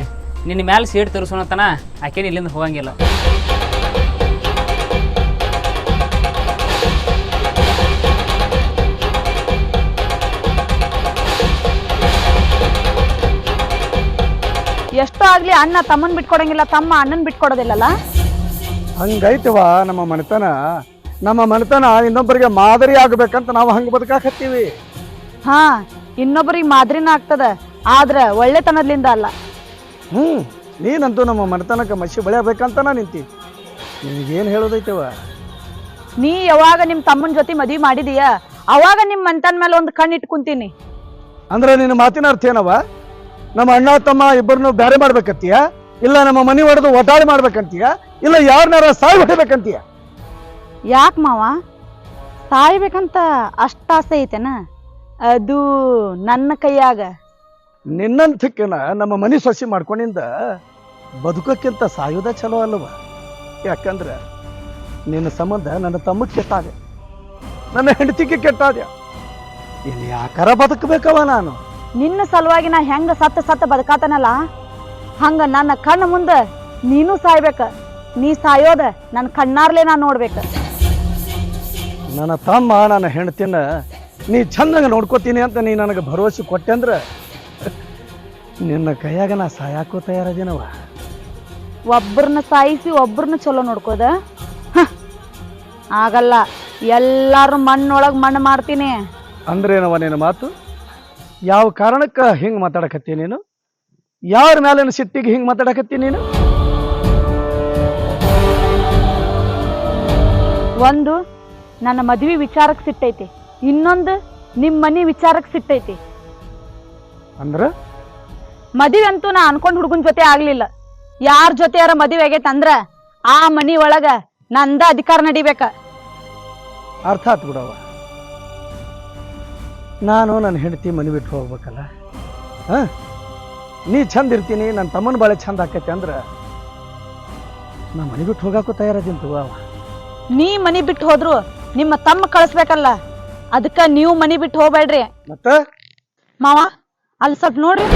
Speaker 7: ನಿನ್ನ ಮ್ಯಾಲೆ ಸೀಟ್ ತರಿಸೋಣತನ ಆಕೇನು ಇಲ್ಲಿಂದ ಹೋಗಂಗಿಲ್ಲ.
Speaker 2: ಎಷ್ಟೋ ಆಗ್ಲಿ ಅಣ್ಣ ತಮ್ಮನ್ ಬಿಟ್ಕೊಡಂಗಿಲ್ಲ ತಮ್ಮ ಅಣ್ಣನ್ ಬಿಟ್ಕೊಡೋದಿಲ್ಲಲ್ಲ?
Speaker 4: ಹಂಗೈತವ ನಮ್ಮ ಮನೆತನ. ನಮ್ಮ ಮನೆತನ ಇನ್ನೊಬ್ಬರಿಗೆ ಮಾದರಿ ಆಗ್ಬೇಕಂತ ನಾವು ಹಂಗೆ ಬದುಕಾಕತ್ತೀವಿ.
Speaker 2: ಹಾ ಇನ್ನೊಬ್ಬರಿಗೆ ಮಾದರಿನ ಆಗ್ತದ ಆದ್ರ ಒಳ್ಳೆತನದಿಂದ ಅಲ್ಲ.
Speaker 4: ಹ್ಞೂ ನೀನಂತೂ ನಮ್ಮ ಮನೆತನಕ್ಕೆ ಮಸಿ ಬೆಳೆಯಬೇಕಂತನ ನಿಂತಿ. ನಿನಗೇನು ಹೇಳೋದೈತವ
Speaker 2: ನೀ ಯಾವಾಗ ನಿಮ್ ತಮ್ಮನ ಜೊತೆ ಮದ್ವಿ ಮಾಡಿದೀಯ ಅವಾಗ ನಿಮ್ ಮಂತನ್ ಮೇಲೆ ಒಂದು ಕಣ್ಣು ಇಟ್ಕೊಂತೀನಿ
Speaker 4: ಅಂದ್ರೆ ನಿನ್ನ ಮಾತಿನ ಅರ್ಥ ಏನವ ನಮ್ಮ ಅಣ್ಣ ತಮ್ಮ ಇಬ್ಬರನ್ನು ಬೇರೆ ಮಾಡ್ಬೇಕಂತೀಯ ಇಲ್ಲ ನಮ್ಮ ಮನೆ ಹೊಡೆದು ಒಟಾಳಿ ಮಾಡ್ಬೇಕಂತೀಯ? ಇಲ್ಲ ಯಾರನ್ನಾರ ಸಾಯಿ ಹೊಡಿಬೇಕಂತೀಯ
Speaker 6: ಯಾಕೆ ಮಾವ? ಸಾಯ್ಬೇಕಂತ ಅಷ್ಟ ಆಸೆ ಐತೆನ? ಅದು ನನ್ನ ಕೈಯಾಗ.
Speaker 4: ನಿನ್ನಂತಕ್ಕೆನ ನಮ್ಮ ಮನೆ ಸೊಸಿ ಮಾಡ್ಕೊಂಡಿಂದ ಬದುಕಕ್ಕಿಂತ ಸಾಯೋದ ಚಲೋ ಅಲ್ಲವ ಯಾಕಂದ್ರೆ ನಿನ್ನ ಸಂಬಂಧ ನನ್ನ ತಮ್ಮ ಕೆಟ್ಟಾದೆ. ನನ್ನ ಹೆಂಡತಿಗೆ ಕೆಟ್ಟಾದೆ. ಇಲ್ಲಿ ಯಾಕಾರ ಬದುಕಬೇಕವ ನಾನು?
Speaker 6: ನಿನ್ನ ಸಲುವಾಗಿ ನಾ ಹೆಂಗ ಸತ್ತ ಸತ್ತ ಬದುಕಾತನಲ್ಲ? ಹಂಗ ನನ್ನ ಕಣ್ಣ ಮುಂದೆ ನೀನು ಸಾಯ್ಬೇಕ. ನೀ ಸಾಯೋದ ನನ್ನ ಕಣ್ಣಾರ್ಲೆ ನಾನು ನೋಡ್ಬೇಕ.
Speaker 4: ನನ್ನ ತಮ್ಮ ನನ್ನ ಹೆಂಡತಿನ ನೀ ಚಂದಂಗ ನೋಡ್ಕೋತೀನಿ ಅಂತ ನೀ ನನಗೆ ಭರವಸೆ ಕೊಟ್ಟೆ ಅಂದ್ರೆ ನಿನ್ನ ಕೈಯಾಗ ನಾ ಸಾಯಾಕೋ ತಯಾರದೇನವ
Speaker 6: ಒಬ್ಬರನ್ನ ಸಾಯಿಸಿ ಒಬ್ಬರನ್ನ ಚಲೋ ನೋಡ್ಕೋದ? ಹ. ಆಗಲ್ಲ ಎಲ್ಲಾರು ಮಣ್ಣೊಳಗೆ ಮಣ್ಣು ಮಾಡ್ತೀನಿ
Speaker 4: ಅಂದ್ರೇನವ ನಿನ್ನ ಮಾತು? ಯಾವ ಕಾರಣಕ್ಕೆ ಹಿಂಗೆ ಮಾತಾಡಕತ್ತೀನಿ ನೀನು? ಯಾರ ಮೇಲಿನ ಸಿಟ್ಟಿಗೆ ಹಿಂಗೆ ಮಾತಾಡಕತ್ತಿ ನೀನು?
Speaker 6: ಒಂದು ನನ್ನ ಮದ್ವಿ ವಿಚಾರಕ್ಕೆ ಸಿಟ್ಟೈತಿ. ಇನ್ನೊಂದು ನಿಮ್ಮ ಮನೆ ವಿಚಾರಕ್ಕೆ ಸಿಟ್ಟೈತಿ.
Speaker 4: ಅಂದ್ರೆ?
Speaker 6: ಮದುವೆ ಅಂತೂ ನಾ ಅನ್ಕೊಂಡ್ ಹುಡುಗನ ಜೊತೆ ಆಗ್ಲಿಲ್ಲ. ಯಾರ ಜೊತೆ ಯಾರ ಮದುವೆ ಆಗೈತೆ ಅಂದ್ರ ಆ ಮನಿ ಒಳಗ ನಂದ ಅಧಿಕಾರ ನಡಿಬೇಕ.
Speaker 4: ಅರ್ಥ ಆತ್ ಬಿಡವ ನಾನು ನನ್ನ ಹೆಂಡತಿ ಮನಿ ಬಿಟ್ಟು ಹೋಗ್ಬೇಕಲ್ಲ? ಹಾಂ? ನೀ ಚಂದ ಇರ್ತೀನಿ ನನ್ನ ತಮ್ಮನ ಬಾಳೆ ಚಂದ ಆಕೈತೆ ಅಂದ್ರೆ ನಾ ಮನೆ ಬಿಟ್ಟು ಹೋಗಾಕು ತಯಾರದೀನಿ ತಗೋ ಅವ
Speaker 6: ನೀ ಮನಿ ಬಿಟ್ಟು ಹೋದ್ರು ನಿಮ್ಮ ತಮ್ಮ ಕಳಿಸ್ಬೇಕಲ್ಲ ಅದಕ್ಕ ನೀವು ಮನಿ ಬಿಟ್ಟು ಹೋಗ್ಬೇಡ್ರಿ.
Speaker 4: ಮತ್ತ?
Speaker 6: ಮಾವ ಅಲ್ಲಿ ಸ್ವಲ್ಪ ನೋಡ್ರಿ.